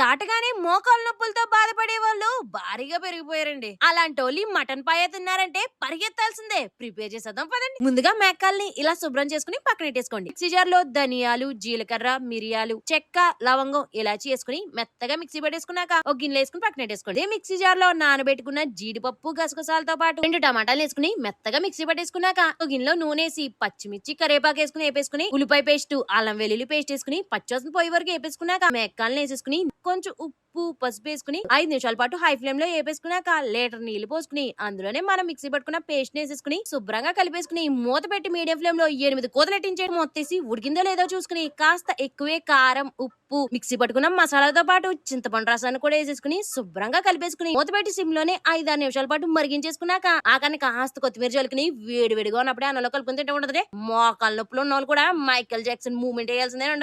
దాటగానే మోకాలు నొప్పులతో బాధపడే వాళ్ళు భారీగా పెరిగిపోయారండి. అలాంటి వాళ్ళు మటన్ పాయ తిన్నారంటే పరిగెత్తాల్సిందే. ప్రిపేర్ చేసేద్దాం పదండి. ముందుగా మేకాల్ని ఇలా శుభ్రం చేసుకుని పక్కన పెట్టేసుకోండి. మిక్సీ లో ధనియాలు జీలకర్ర మిరియాలు చెక్క లవంగం ఇలాచి వేసుకుని మెత్తగా మిక్సీ పట్టేసుకున్నాక ఒక గిన్నెలో వేసుకుని పక్కన పెట్టేసుకోండి. మిక్సీ జార్లో నానబెట్టుకున్న జీడిపప్పు గసగసాలతో పాటు రెండు టమాటాలు వేసుకుని మెత్తగా మిక్సీ పట్టేసుకున్నాక ఒక గిన్నెలో నూనె వేసి పచ్చిమిర్చి కరేపాకు వేసుకుని వేపేసుకుని ఉల్లిపాయ పేస్ట్ అల్లం వెల్లుల్లి పేస్ట్ వేసుకుని పచ్చోసం పోయి వరకు వేపేసుకున్నాక మెక్కాలను వేసేసుకుని కొంచెం ఉప్పు పసుపు వేసుకుని ఐదు నిమిషాల పాటు హై ఫ్లేమ్లో వేపేసుకున్నాక లీటర్ నీళ్ళు పోసుకుని అందులోనే మనం మిక్సీ పట్టుకున్న పేస్ట్ వేసేసుకుని శుభ్రంగా కలిపేసుకుని మూత పెట్టి మీడియం ఫ్లేమ్లో ఎనిమిది కూతలెట్టించే మొత్తేసి ఉడికిందో లేదో చూసుకుని కాస్త ఎక్కువే కారం ఉప్పు మిక్సీ పట్టుకున్న మసాలాతో పాటు చింతపండు రసాన్ని కూడా వేసేసుకుని శుభ్రంగా కలిపేసుకుని మూత పెట్టి సిమ్లోనే ఐదు ఆరు నిమిషాల పాటు మరిగించేసుకున్నాక ఆకాన్ని కాస్త కొత్తిమీర జలుకుని వేడి వేడిగా ఉన్నప్పుడే అన్నలో కలుపుకుని తింటే ఉండదు మోకాల నొప్పులు ఉన్న వాళ్ళు కూడా మైకేల్ జాక్సన్ మూమెంట్ వేయాల్సిందే